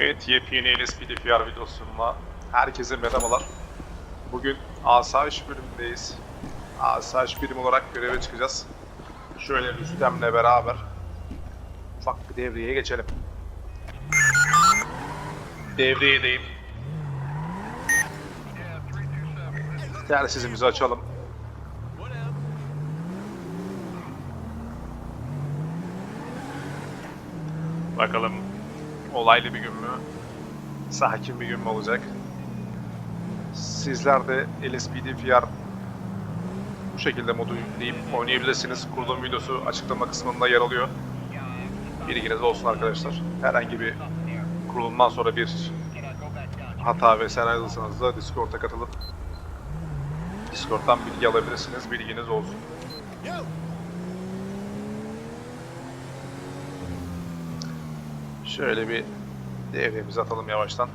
Evet, yepyeni LSPD PR videosundan herkese merhabalar. Bugün asayiş bölümündeyiz. Asayiş birim olarak göreve çıkacağız. Şöyle Rüstem'le beraber ufak bir devreye geçelim. Devreyedeyim. Telsizimizi açalım. Bakalım olaylı bir gün mü? Sakin bir gün mü olacak? Sizler de LSPD VR bu şekilde modu yükleyip oynayabilirsiniz. Kurulum videosu açıklama kısmında yer alıyor. Bilginiz olsun arkadaşlar. Herhangi bir kurulumdan sonra bir hata vesaire ayrılırsanız da Discord'a katılıp Discord'dan bilgi alabilirsiniz. Bilginiz olsun. Şöyle bir devremizi atalım yavaştan.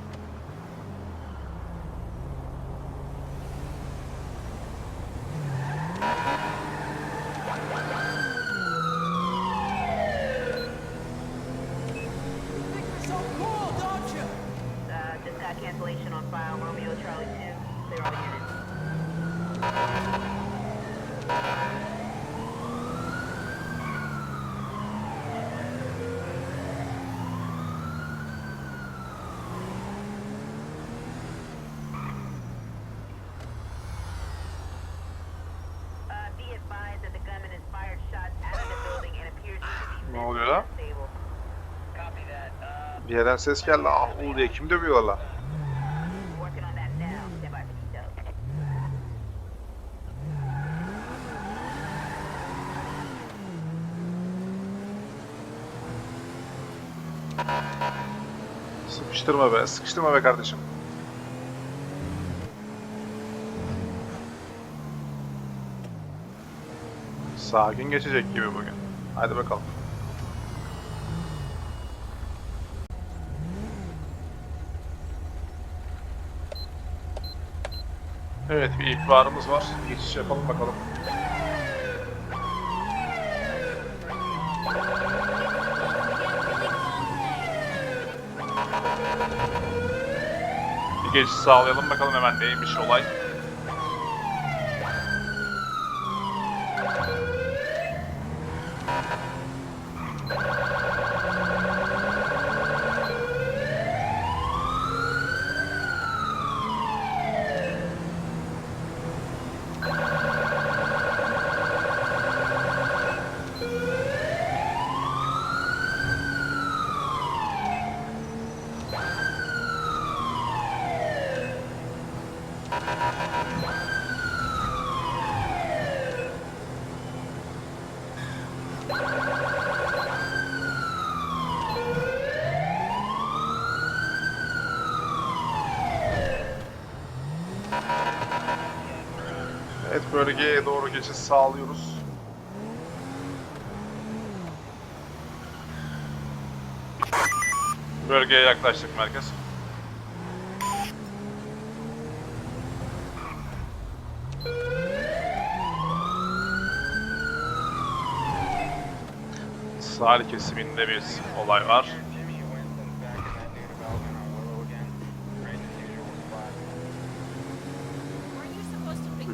Bir yerden ses geldi. Ah ul diye kim dövüyor la? Working on that now. Stand by for details. Sıkıştırma be, sıkıştırma be kardeşim. Sakin geçecek gibi bugün. Hadi bakalım. Evet bir ihbarımız var. Geçiş yapalım bakalım. Bir geçiş sağlayalım bakalım hemen neymiş olay. Evet bölgeye doğru geçiş sağlıyoruz. Bölgeye yaklaştık merkez. Sahil kesiminde bir olay var.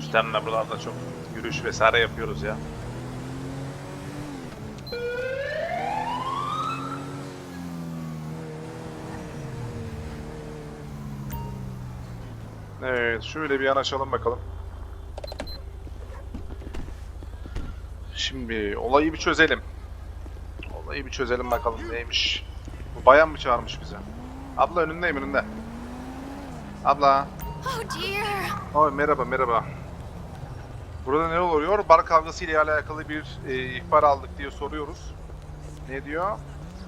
Rüstem'le buralarda çok yürüyüş vesaire yapıyoruz ya. Evet, şöyle bir yanaşalım bakalım. Şimdi olayı bir çözelim. Olayı bir çözelim bakalım neymiş. Bu bayan mı çağırmış bize? Abla önündeyim önünde. Abla. Oh dear. Abi merhaba merhaba. Burada ne oluyor? Bar kavgası ile alakalı bir e, ihbar aldık diye soruyoruz. Ne diyor?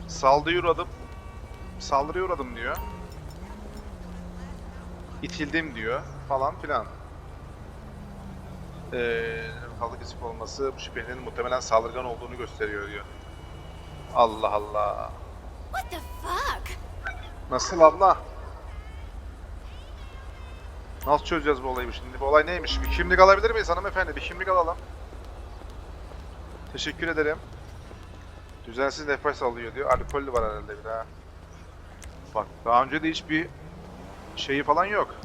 Saldırıya uğradım. Saldırıya uğradım diyor. İtildim diyor falan filan. Eee kavga kesik olması bu şüphelinin muhtemelen saldırgan olduğunu gösteriyor diyor. Allah Allah. What the fuck? Nasıl abla? Nasıl çözeceğiz bu olayı şimdi? Bu olay neymiş? Bir kimlik alabilir miyiz hanımefendi? Bir kimlik alalım. Teşekkür ederim. Düzensiz nefes alıyor diyor. Alkollü var herhalde bir daha. Bak daha önce de hiçbir şeyi falan yok.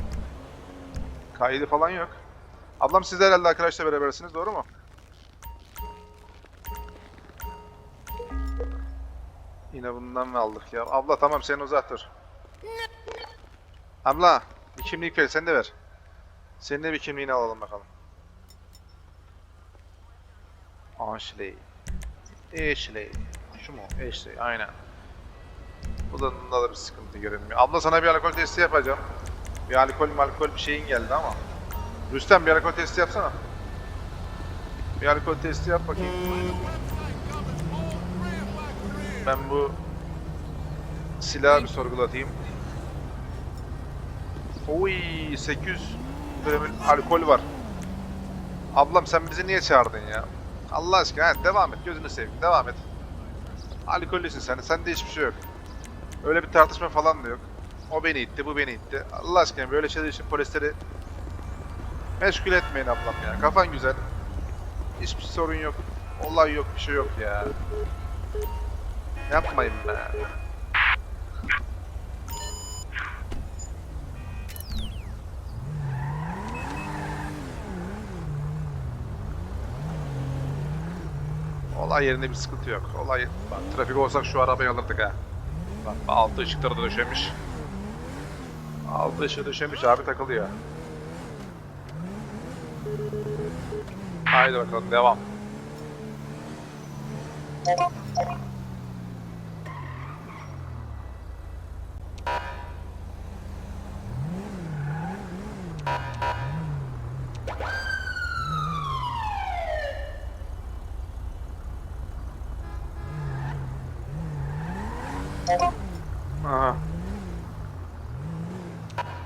Kaydı falan yok. Ablam siz de herhalde arkadaşla berabersiniz doğru mu? Yine bundan mı aldık ya? Abla tamam sen uzat dur. Abla bir kimlik ver sen de ver. Senin de bir kimliğini alalım bakalım. Ashley. Ashley. Şu mu? Ashley aynen. Bu da, da bir sıkıntı görünmüyor. Abla sana bir alkol testi yapacağım. Bir alkol alkol bir şeyin geldi ama. Rüstem bir alkol testi yapsana. Bir alkol testi yap bakayım. Ben bu silahı bir sorgulatayım. Oy 800 promil alkol var. Ablam sen bizi niye çağırdın ya? Allah aşkına devam et gözünü seveyim devam et. Alkollüsün sen sende hiçbir şey yok. Öyle bir tartışma falan da yok. O beni itti bu beni itti. Allah aşkına böyle şeyler için polisleri meşgul etmeyin ablam ya. Kafan güzel. Hiçbir sorun yok. Olay yok bir şey yok ya. Yapmayın be. Olay yerinde bir sıkıntı yok. Olay bak trafik olsak şu arabayı alırdık ha. Bak altı ışıkları da döşemiş. Altı ışığı döşemiş abi takılıyor. Haydi bakalım devam.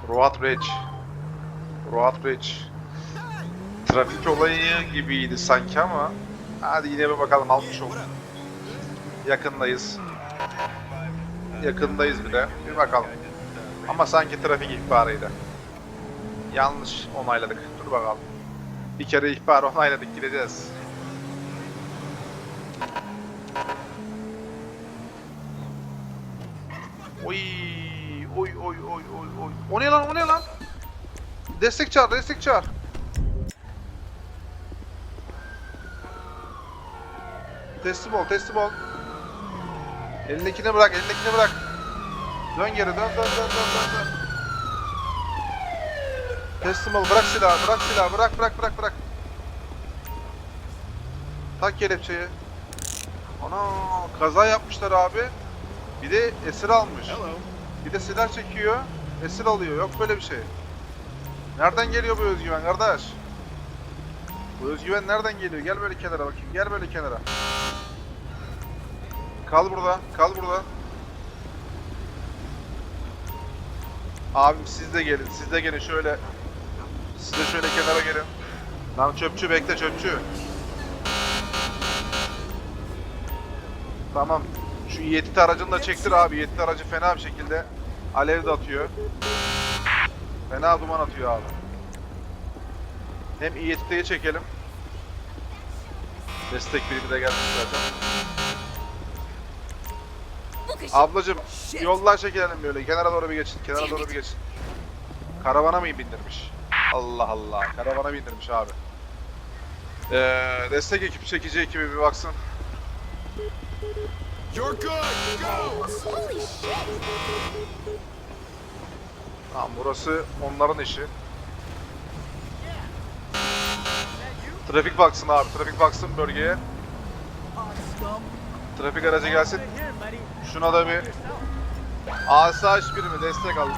Road Bridge. Road Bridge. Trafik olayı gibiydi sanki ama hadi yine bir bakalım almış olduk. Yakındayız. Yakındayız bir de. Bir bakalım. Ama sanki trafik ihbarıydı. Yanlış onayladık. Dur bakalım. Bir kere ihbar onayladık gideceğiz. Oy, oy, oy, oy, oy. O ne lan, o ne lan? Destek çağır, destek çağır. Teslim ol, teslim ol. Elindekini bırak, elindekini bırak. Dön geri, dön, dön, dön, dön, dön. Teslim ol, bırak silahı, bırak silahı, bırak, bırak, bırak, bırak. Tak kelepçeyi. Ana, kaza yapmışlar abi. Bir de esir almış. Bir de silah çekiyor, esir alıyor. Yok böyle bir şey. Nereden geliyor bu özgüven kardeş? Bu özgüven nereden geliyor? Gel böyle kenara bakayım. Gel böyle kenara. Kal burada. Kal burada. Abim siz de gelin. Siz de gelin şöyle. Siz de şöyle kenara gelin. Lan çöpçü bekle çöpçü. Tamam. Şu Yeti aracını da çektir abi. Yeti aracı fena bir şekilde alev de atıyor. Fena duman atıyor abi. Hem İETT'yi çekelim. Destek birimi de gelmiş zaten. Ablacım yollar çekelim böyle. Kenara doğru bir geçin. Kenara doğru bir geçin. Karavana mı bindirmiş? Allah Allah. Karavana bindirmiş abi. Ee, destek ekip çekici ekibi bir baksın. You're good. Go. Holy shit! Tamam burası onların işi. Trafik baksın abi. Trafik baksın bölgeye. Trafik aracı gelsin. Şuna da bir asayiş birimi destek al.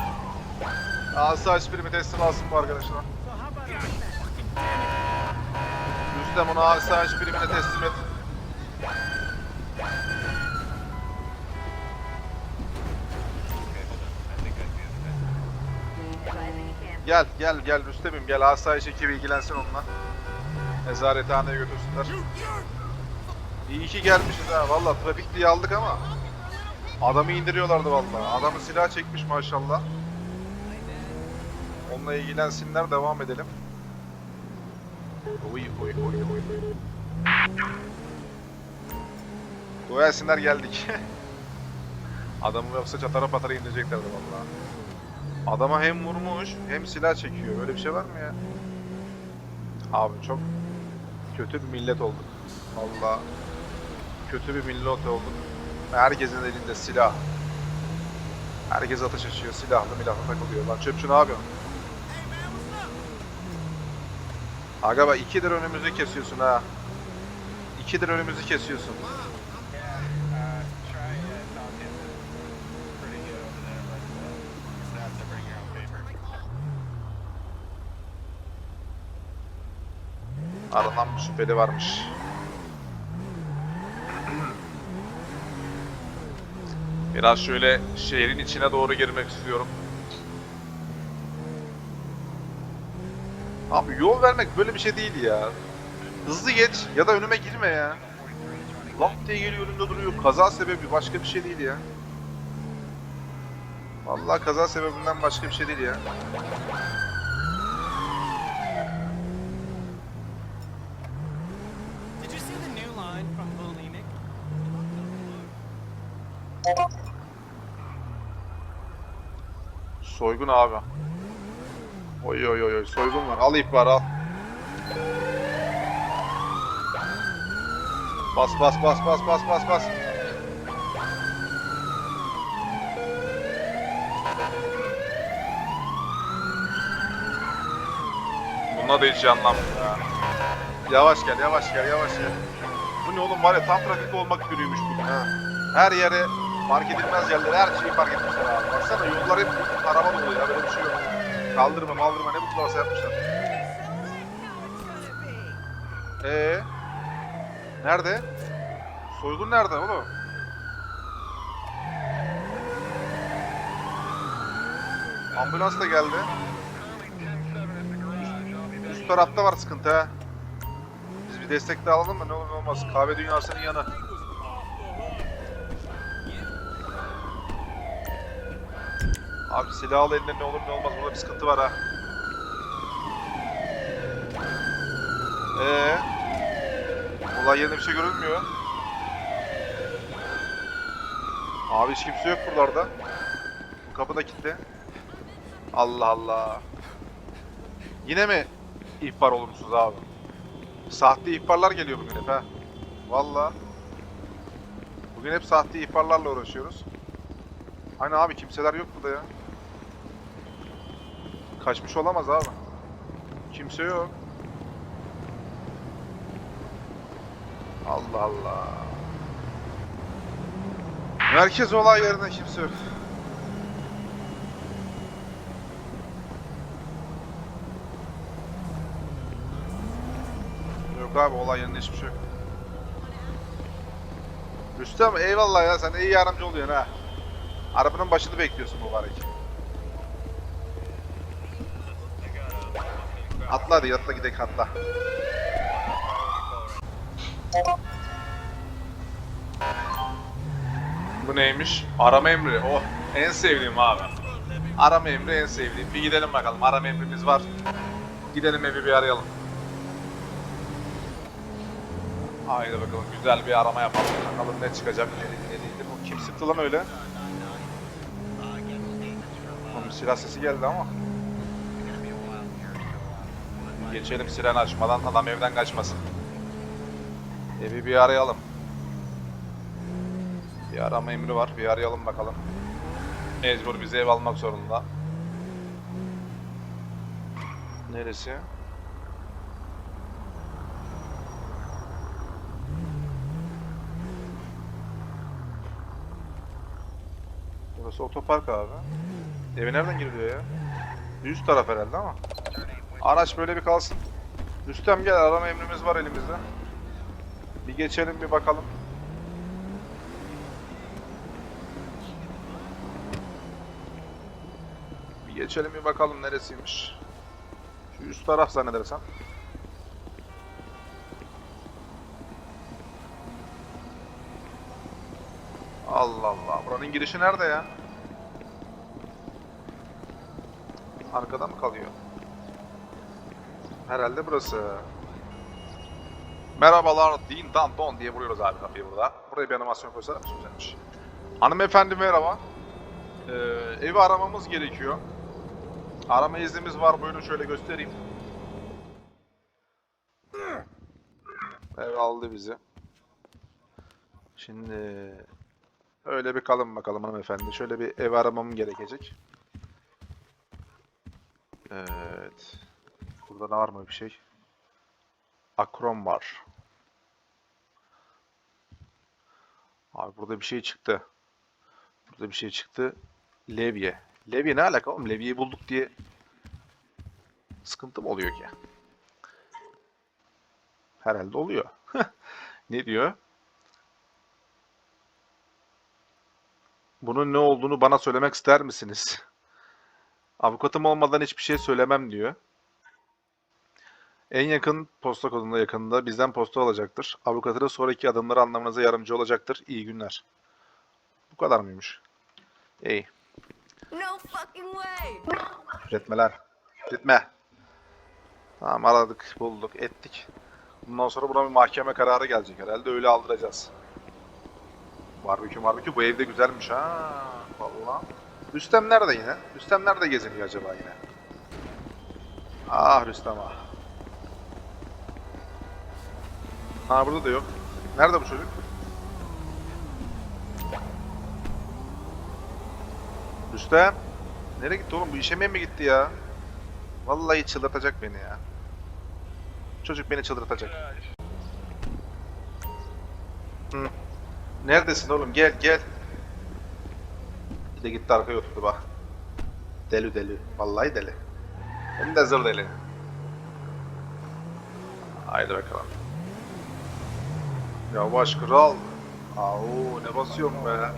Asayiş birimi teslim alsın bu arkadaşlar. Rüstem onu asayiş birimine teslim et. Gel gel gel Rüstem'im gel asayiş ekibi ilgilensin onunla. Nezarethaneye götürsünler. İyi ki gelmişiz ha valla trafik diye aldık ama Adamı indiriyorlardı valla. Adamı silah çekmiş maşallah. Onunla ilgilensinler devam edelim. Oy oy oy oy. Dua geldik. Adamı yoksa çatara patara indireceklerdi vallahi. Adama hem vurmuş hem silah çekiyor. Böyle bir şey var mı ya? Abi çok kötü bir millet olduk. Vallahi kötü bir millet olduk. Herkesin elinde silah. Herkes ateş açıyor. Silahlı milahlı takılıyor. Lan çöpçü ne yapıyorsun? Aga bak ikidir önümüzü kesiyorsun ha. İkidir önümüzü kesiyorsun. Aranan bir şüpheli varmış. Biraz şöyle şehrin içine doğru girmek istiyorum. Abi yol vermek böyle bir şey değil ya. Hızlı geç ya da önüme girme ya. Lap diye geliyor önümde duruyor. Kaza sebebi başka bir şey değil ya. Vallahi kaza sebebinden başka bir şey değil ya. Soygun abi. Oy oy oy oy soygun var. Al ihbar al. Bas bas bas bas bas bas bas. Bunda da hiç anlamıyor ya. Yavaş gel yavaş gel yavaş gel. Bu ne oğlum var ya tam trafikte olmak günüymüş bugün ha. Her yere fark edilmez yerlere her şeyi fark etmişler abi. Baksana yollar hep araba dolu ya böyle bir şey yok. Kaldırma maldırma ne bu yapmışlar. Ee, nerede? Soygun nerede oğlum? Ambulans da geldi. Üst, üst tarafta var sıkıntı ha. Biz bir destek de alalım mı? Ne olur ne olmaz. Kahve dünyasının yanı. Abi silah al eline ne olur ne olmaz. Burada bir sıkıntı var ha. Ee, olay yerinde bir şey görünmüyor. Abi hiç kimse yok buralarda. Bu kapı da kilitli. Allah Allah. Yine mi ihbar olumsuz abi? Sahte ihbarlar geliyor bugün hep ha. Valla. Bugün hep sahte ihbarlarla uğraşıyoruz. Hani abi kimseler yok burada ya. Kaçmış olamaz abi. Kimse yok. Allah Allah. Merkez olay yerinde kimse yok. Yok abi olay yerinde hiçbir şey yok. Rüstem eyvallah ya sen iyi yardımcı oluyorsun ha. Arabanın başını bekliyorsun mübarek. Atla hadi atla gidelim atla. Bu neymiş? Arama emri. Oh en sevdiğim abi. Arama emri en sevdiğim. Bir gidelim bakalım. Arama emrimiz var. Gidelim evi bir arayalım. Haydi bakalım güzel bir arama yapalım. Bakalım ne çıkacak ne, ne değildir. Bu kim sıktı lan öyle? Onun silah sesi geldi ama. Geçelim siren açmadan adam evden kaçmasın. Evi bir arayalım. Bir arama emri var. Bir arayalım bakalım. Mecbur bize ev almak zorunda. Neresi? Burası otopark abi. Evi nereden giriliyor ya? Üst taraf herhalde ama. Araç böyle bir kalsın. Rüstem gel arama emrimiz var elimizde. Bir geçelim bir bakalım. Bir geçelim bir bakalım neresiymiş. Şu üst taraf zannedersem. Allah Allah. Buranın girişi nerede ya? Arkada mı kalıyor? Herhalde burası. Merhabalar, din dan don diye vuruyoruz abi kapıyı burada. Buraya bir animasyon koysana mı güzelmiş. Hanımefendi merhaba. Ee, evi aramamız gerekiyor. Arama iznimiz var. Buyurun şöyle göstereyim. Ev aldı bizi. Şimdi öyle bir kalın bakalım hanımefendi. Şöyle bir ev aramam gerekecek. Evet. Burada ne var mı bir şey? Akrom var. Abi burada bir şey çıktı. Burada bir şey çıktı. Levye. Levye ne alaka oğlum? Levyeyi bulduk diye sıkıntı mı oluyor ki? Herhalde oluyor. ne diyor? Bunun ne olduğunu bana söylemek ister misiniz? Avukatım olmadan hiçbir şey söylemem diyor. En yakın posta kodunda yakında bizden posta alacaktır. Avukatınız sonraki adımları anlamanıza yardımcı olacaktır. İyi günler. Bu kadar mıymış? İyi. No fucking way. Üretmeler. Üretme. Tamam aradık, bulduk, ettik. Bundan sonra buna bir mahkeme kararı gelecek herhalde. Öyle aldıracağız. Barbekü barbekü bu evde güzelmiş ha. Vallahi. Rüstem nerede yine? Rüstem nerede geziniyor acaba yine? Ah Rüstem ah. Ha burada da yok. Nerede bu çocuk? Rüstem. Nereye gitti oğlum? Bu işeme mi gitti ya? Vallahi çıldırtacak beni ya. Çocuk beni çıldırtacak. Hı. Neredesin oğlum? Gel gel. Bir de gitti arkaya oturdu bak. Deli deli. Vallahi deli. Hem de zır deli. Haydi bakalım. Yavaş kral. Au ne basıyorum be.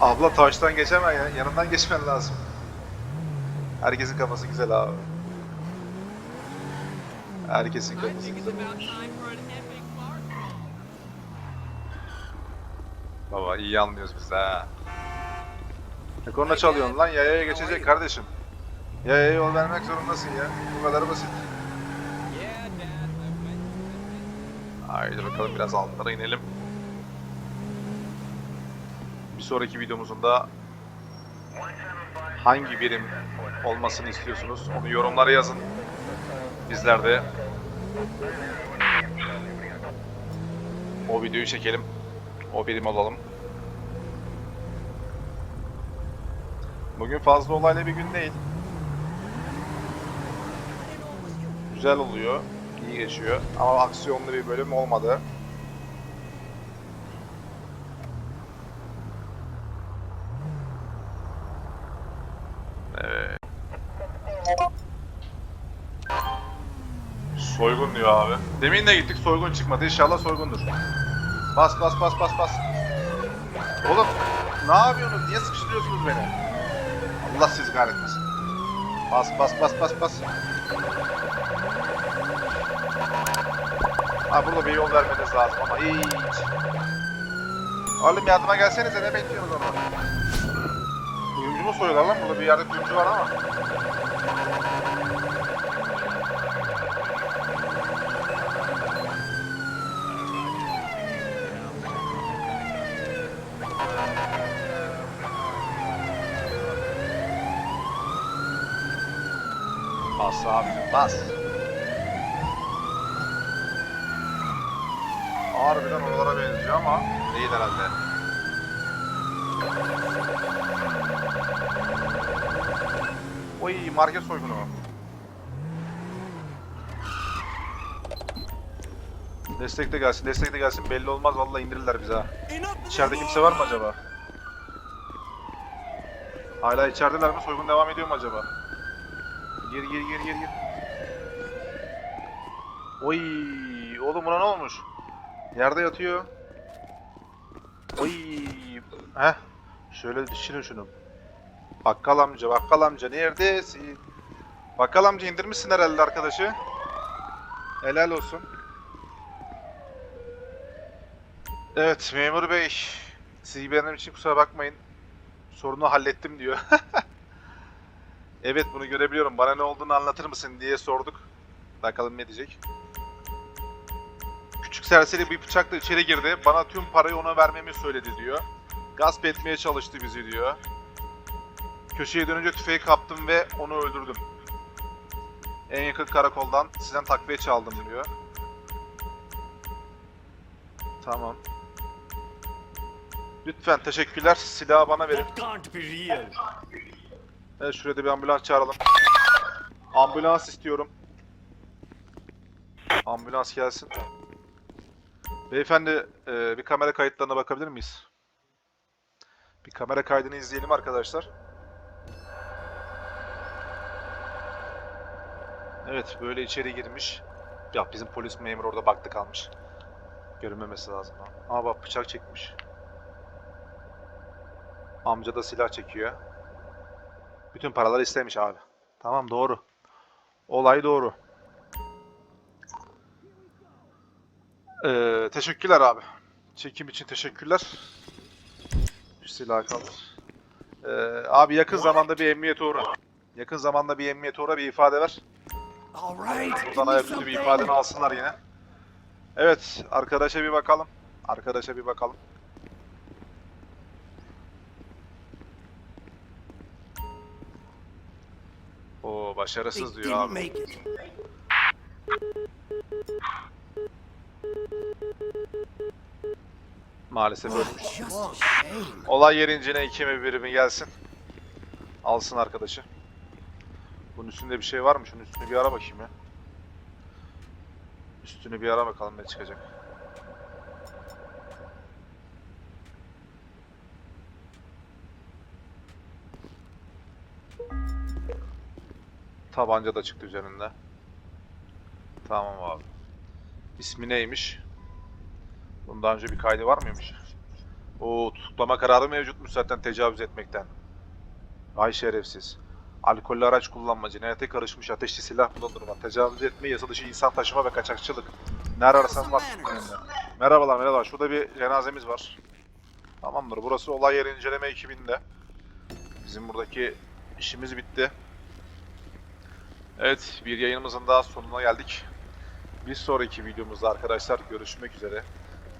Abla taştan geçemem ya. Yanından geçmen lazım. Herkesin kafası güzel abi. Herkesin kafası güzel. Baba iyi anlıyoruz biz ha. Ne konuda çalıyorsun lan? Yayaya geçecek kardeşim. Yayaya yol vermek zorundasın ya. Bu kadar basit. Haydi bakalım biraz altlara inelim. Bir sonraki videomuzun da hangi birim olmasını istiyorsunuz onu yorumlara yazın. Bizler de o videoyu çekelim. O birim olalım. Bugün fazla olaylı bir gün değil. Güzel oluyor. İyi geçiyor. Ama aksiyonlu bir bölüm olmadı. Evet. Soygun diyor abi. Demin de gittik soygun çıkmadı. İnşallah soygundur. Bas bas bas bas bas. Oğlum ne yapıyorsunuz? Niye sıkıştırıyorsunuz beni? Allah sizi kahretmesin. Bas bas bas bas bas. Ha burada bir yol vermeniz lazım ama hiç. Oğlum yardıma gelsenize ne bekliyorsunuz onu? Kuyumcu mu soruyorlar lan? Burada bir yerde kuyumcu var ama. Bas abi bas. Harbiden oralara benziyor ama değil herhalde. Oy market soygunu. Destek de gelsin, destek de gelsin. Belli olmaz vallahi indirirler bize ha. İçeride kimse var mı acaba? Hala içerideler mi? Soygun devam ediyor mu acaba? Gir gir gir gir gir. Oy, oğlum buna ne olmuş? Yerde yatıyor. Oy. Heh. Şöyle düşünün şunu. Bakkal amca, bakkal amca neredesin? Bakkal amca indirmişsin herhalde arkadaşı. Helal olsun. Evet memur bey. Sizi benim için kusura bakmayın. Sorunu hallettim diyor. evet bunu görebiliyorum. Bana ne olduğunu anlatır mısın diye sorduk. Bakalım ne diyecek. Küçük serseri bir bıçakla içeri girdi. Bana tüm parayı ona vermemi söyledi diyor. Gasp etmeye çalıştı bizi diyor. Köşeye dönünce tüfeği kaptım ve onu öldürdüm. En yakın karakoldan sizden takviye çaldım diyor. Tamam. Lütfen teşekkürler. Silahı bana verin. Evet şuraya da bir ambulans çağıralım. Ambulans istiyorum. Ambulans gelsin. Beyefendi e, bir kamera kayıtlarına bakabilir miyiz? Bir kamera kaydını izleyelim arkadaşlar. Evet böyle içeri girmiş. Ya bizim polis memuru orada baktı kalmış. Görünmemesi lazım. Ama bak bıçak çekmiş. Amca da silah çekiyor. Bütün paraları istemiş abi. Tamam doğru. Olay doğru. Ee, teşekkürler abi. Çekim için teşekkürler. Şu silahı kaldır. Ee, abi yakın zamanda bir emniyete uğra. Yakın zamanda bir emniyete uğra bir ifade ver. Buradan ayaküstü bir ifadeni alsınlar yine. Evet arkadaşa bir bakalım. Arkadaşa bir bakalım. Oo başarısız diyor abi. Maalesef ölmüş. Just a shame. Olay yerincine iki mi biri mi gelsin. Alsın arkadaşı. Bunun üstünde bir şey var mı? Şunun üstünü bir ara bakayım ya. Üstünü bir ara bakalım ne çıkacak. Tabanca da çıktı üzerinde. Tamam abi. İsmi neymiş? Bundan önce bir kaydı var mıymış? O tutuklama kararı mevcutmuş zaten tecavüz etmekten. Ay şerefsiz. Alkollü araç kullanma, cinayete karışmış, ateşli silah bulundurma, tecavüz etme, yasa dışı insan taşıma ve kaçakçılık. Nerede ararsan var. Merhabalar, merhabalar. Şurada bir cenazemiz var. Tamamdır. Burası olay yeri inceleme ekibinde. Bizim buradaki işimiz bitti. Evet, bir yayınımızın daha sonuna geldik. Bir sonraki videomuzda arkadaşlar görüşmek üzere.